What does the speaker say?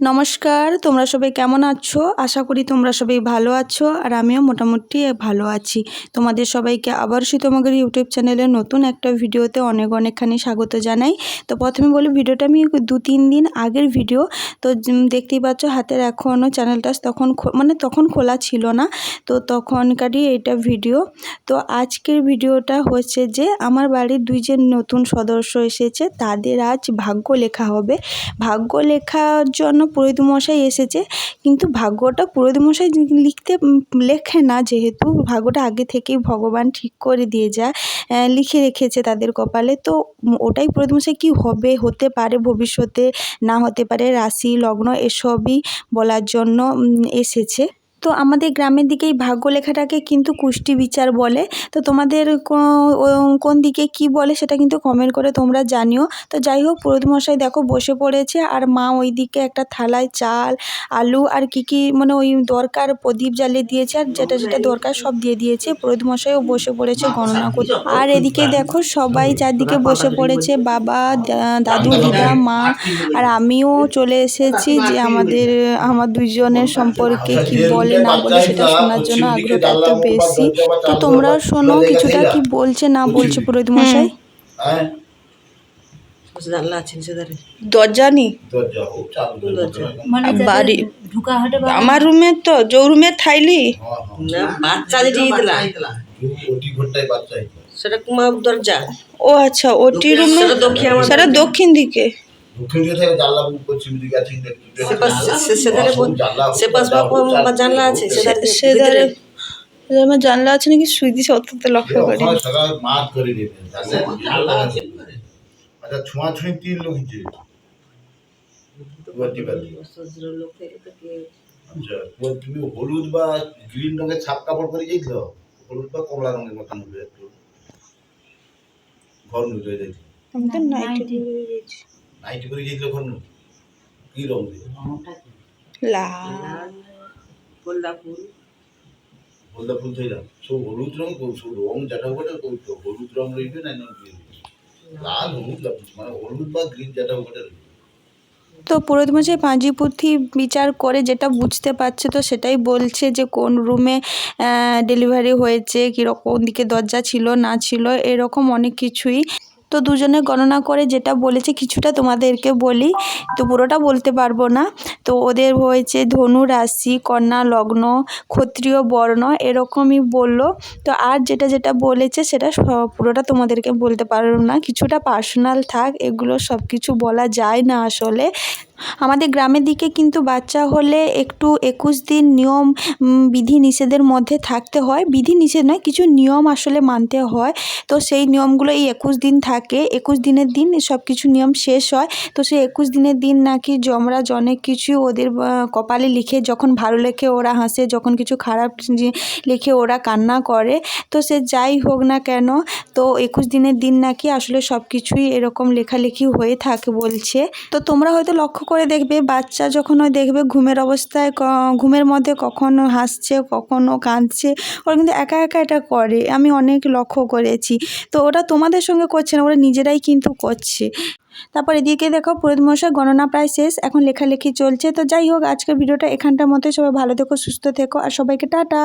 নমস্কার, তোমরা সবাই কেমন আছো? আশা করি তোমরা সবাই ভালো আছো আর আমিও মোটামুটি ভালো আছি। তোমাদের সবাইকে আবার সীতমগর ইউটিউব চ্যানেলে নতুন একটা ভিডিওতে অনেক অনেকখানি স্বাগত জানাই। তো প্রথমে বলি, ভিডিওটা আমি দু তিন দিন আগের ভিডিও। তো দেখতেই পাচ্ছ হাতের এখনও চ্যানেলটা তখন মানে তখন খোলা ছিল না। তো তখনকারই এটা ভিডিও। তো আজকের ভিডিওটা হচ্ছে যে, আমার বাড়ির দুই যে নতুন সদস্য এসেছে, তাদের আজ ভাগ্য লেখা হবে। ভাগ্য লেখার জন্য পুরোহিতমশাই এসেছে। কিন্তু ভাগ্যটা পুরোহিত মশাই লিখতে লেখে না, যেহেতু ভাগ্যটা আগে থেকেই ভগবান ঠিক করে দিয়ে যায় লিখে রেখেছে তাদের কপালে। তো ওটাই পুরোহিত মশাই কী হবে, হতে পারে ভবিষ্যতে, না হতে পারে, রাশি, লগ্ন, এসবই বলার জন্য এসেছে। তো আমাদের গ্রামের দিকে এই ভাগ্য লেখাটাকে কিন্তু কুষ্টি বিচার বলে। তো তোমাদের কোন দিকে কি বলে সেটা কিন্তু কমেন্ট করে তোমরা জানিও। তো যাই হোক মশাই দেখো বসে পড়েছে আর মা ওই দিকে একটা থালায় চাল, আলু আর কি কি মানে ওই দরকার প্রদীপ জ্বালিয়ে দিয়েছে আর যেটা যেটা দরকার সব দিয়ে দিয়েছে। পুরোহিত মশাইও বসে পড়েছে গণনা করতে আর এদিকে দেখো সবাই চারদিকে বসে পড়েছে, বাবা দাদু, দিদা, মা আর আমিও চলে এসেছি যে আমাদের, আমার দুইজনের সম্পর্কে কি বলে না বলে সেটা শোনার জন্য আগ্রহটা এত বেশি। তো তোমরাও শোনো কিছুটা কি বলছে না বলছে পুরোহিত মশাই? হ্যাঁ। মানে বাড়ি আমার রুমে তো যৌ রুমে থাইলি? বাচ্চা। সেটা দরজা। ও আচ্ছা ওটি রুমে সেটা দক্ষিণ দিকে। দক্ষিণ দিকে থেকে জানলা পশ্চিম দিকে আছে সেধারে আমার জানলা সেধারে সেধারে আমার জানলা নাকি? সুই দিছে লক্ষ্য করি করে দেবে। জানলা জানলা আছে। আচ্ছা ছোঁয়া ছুঁই তিন লোক হিচে বাতি বাতি আচ্ছা তুমি হলুদ বা গ্রিন রঙের ছাপ কাপড় পরে গেছিল হলুদ বা কমলা রঙের মতন হবে একটু। ঘর যাইছিল আমি তো নাইটি নাইটি করে ঘর কি রং দিয়ে লাল। ফুল। ফুল সব হলুদ রং তো সব রং যেটা হবে হলুদ রং রইবে না লাল হলুদ মানে হলুদ বা গ্রিন যেটা হবে তো পুরোহিত মশাই পাঁজি পুঁথি বিচার করে যেটা বুঝতে পারছে তো সেটাই বলছে যে কোন রুমে ডেলিভারি হয়েছে কীরকম দিকে দরজা ছিল না ছিল এরকম অনেক কিছুই। তো দুজনে গণনা করে যেটা বলেছে কিছুটা তোমাদেরকে বলি। তো পুরোটা বলতে পারব না। তো ওদের হয়েছে ধনু রাশি, কন্যা লগ্ন, ক্ষত্রিয় বর্ণ এরকমই বলল। তো আর যেটা যেটা বলেছে সেটা পুরোটা তোমাদেরকে বলতে পারলাম না। কিছুটা পার্সোনাল থাক, এগুলো সব কিছু বলা যায় না আসলে। আমাদের গ্রামের দিকে কিন্তু বাচ্চা হলে একটু একুশ দিন নিয়ম বিধি নিষেধের মধ্যে থাকতে হয়। বিধি নিষেধ নয়, কিছু নিয়ম আসলে মানতে হয়। তো সেই নিয়মগুলো এই একুশ দিন থাকে। একুশ দিনের দিন সব কিছু নিয়ম শেষ হয়। তো সেই একুশ দিনের দিন নাকি যমরাজ অনেক কিছু ওদের কপালে লিখে, যখন ভালো লেখে ওরা হাসে, যখন কিছু খারাপ লিখে ওরা কান্না করে। তো সে যাই হোক না কেন, তো একুশ দিনের দিন নাকি আসলে সব কিছুই এরকম লেখালেখি হয়ে থাকে বলছে। তো তোমরা হয়তো লক্ষ্য করে দেখবে, বাচ্চা যখন ওই দেখবে ঘুমের অবস্থায় ঘুমের মধ্যে কখনো হাসছে, কখনো কাঁদছে, ওরা কিন্তু একা একা এটা করে। আমি অনেক লক্ষ্য করেছি। তো ওরা তোমাদের সঙ্গে করছে না, ওরা নিজেরাই কিন্তু করছে। তারপর এদিকে দেখো, পুরোহিত মশাই গণনা প্রায় শেষ, এখন লেখালেখি চলছে। তো যাই হোক, আজকের ভিডিওটা এখানটার মতোই। সবাই ভালো থেকো, সুস্থ থেকো, আর সবাইকে টাটা।